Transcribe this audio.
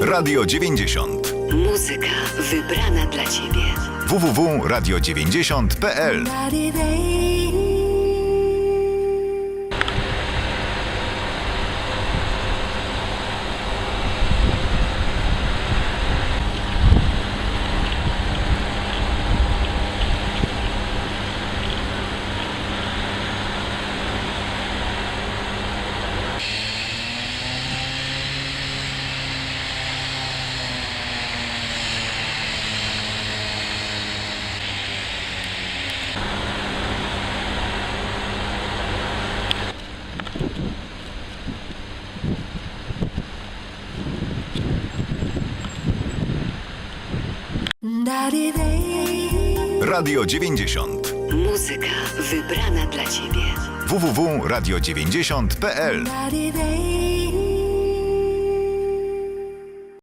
Radio 90. Muzyka wybrana dla ciebie. www.radio90.pl Radio 90. Muzyka wybrana dla ciebie. www.radio90.pl